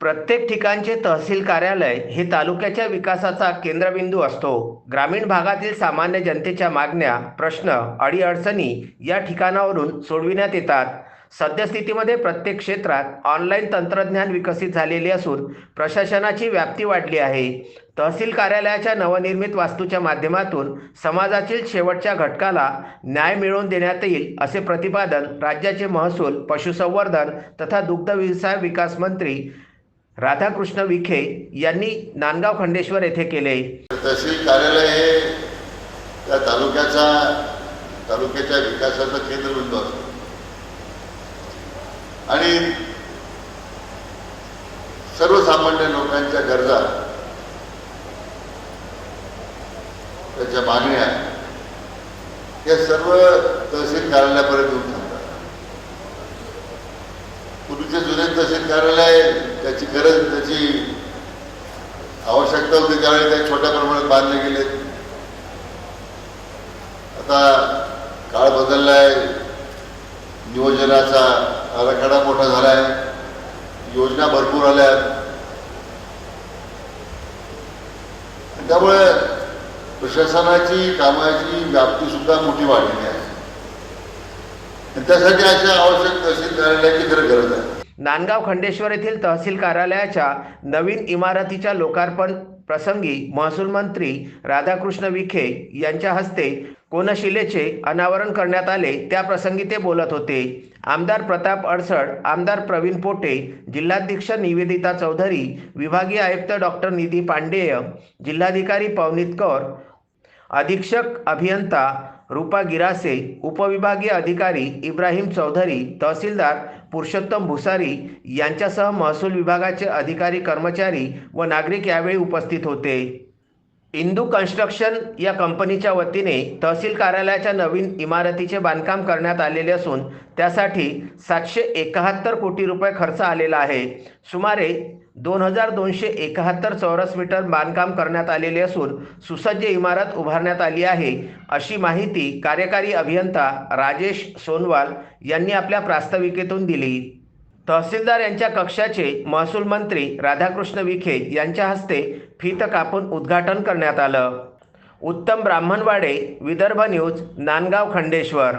प्रत्येक ठिकाणचे तहसील कार्यालय हे तालुक्याच्या विकासाचा केंद्रबिंदू असतो. ग्रामीण भागातील सामान्य जनतेच्या मागण्या प्रश्न अडीअडचणी या ठिकाणावरून सोडविण्यात येतात. सद्यस्थितीमध्ये प्रत्येक क्षेत्रात ऑनलाईन तंत्रज्ञान विकसित झालेले असून प्रशासनाची व्याप्ती वाढली आहे. तहसील कार्यालयाच्या नवनिर्मित वास्तूच्या माध्यमातून समाजातील शेवटच्या घटकाला न्याय मिळवून देण्यात येईल असे प्रतिपादन राज्याचे महसूल पशुसंवर्धन तथा दुग्ध व्यवसाय विकास मंत्री राधाकृष्ण विखे यांनी नांदगाव खंडेश्वर येथे केले. तहसील कार्यालय हे त्या तालुक्याचा तालुक्याच्या विकासाचं केंद्रबिंदू असतो. आणि सर्वसामान्य लोकांच्या गरजा त्याच्या मागण्या या सर्व तहसील कार्यालयापर्यंत येऊन थांबतात पूर्वीचे जुने तहसील कार्यालय त्याची गरज त्याची आवश्यकता होती त्यावेळी काही छोट्या प्रमाणात बांधले गेले. आता काळ बदललाय. नियोजनाचा आराखडा मोठा झालाय. योजना भरपूर आल्यात. त्यामुळे प्रशासनाची कामाची व्याप्ती सुद्धा मोठी वाढलेली आहे. आणि त्यासाठी अशा आवश्यक तहसील कार्यालयाची खरं गरज आहे. नांदगाव खंडेश्वर येथील तहसील कार्यालयाच्या नवीन इमारतीच्या लोकार्पण प्रसंगी महसूल मंत्री राधाकृष्ण विखे यांच्या हस्ते कोनशिलेचे अनावरण करण्यात आले. त्या प्रसंगी ते बोलत होते. आमदार प्रताप अडसड आमदार प्रवीण पोटे जिल्हाध्यक्ष निवेदिता चौधरी विभागीय आयुक्त डॉक्टर निधी पांडेय जिल्हाधिकारी पवनीत कौर अधीक्षक अभियंता रूपा गिरासे उपविभागीय अधिकारी इब्राहिम चौधरी तहसीलदार पुरुषोत्तम भुसारी यांच्यासह महसूल विभागाचे अधिकारी कर्मचारी व नागरिक यावेळी उपस्थित होते. इंदू कन्स्ट्रक्शन या कंपनीच्या वतीने तहसील कार्यालयाच्या नवीन इमारतीचे बांधकाम करण्यात आलेले असून त्यासाठी सातशे एकाहत्तर कोटी रुपये खर्च आलेला आहे. सुमारे दोन हजार दोनशे एकाहत्तर चौरस मीटर बांधकाम करण्यात आलेले असून सुसज्ज इमारत उभारण्यात आली आहे. अशी माहिती कार्यकारी अभियंता राजेश सोनवाल यांनी आपल्या प्रास्ताविकेतून दिली. तहसीलदार यांच्या कक्षाचे महसूल मंत्री राधाकृष्ण विखे यांच्या हस्ते फीत कापून उद्घाटन करण्यात आलं. उत्तम ब्राह्मणवाडे विदर्भ न्यूज नांदगाव खंडेश्वर.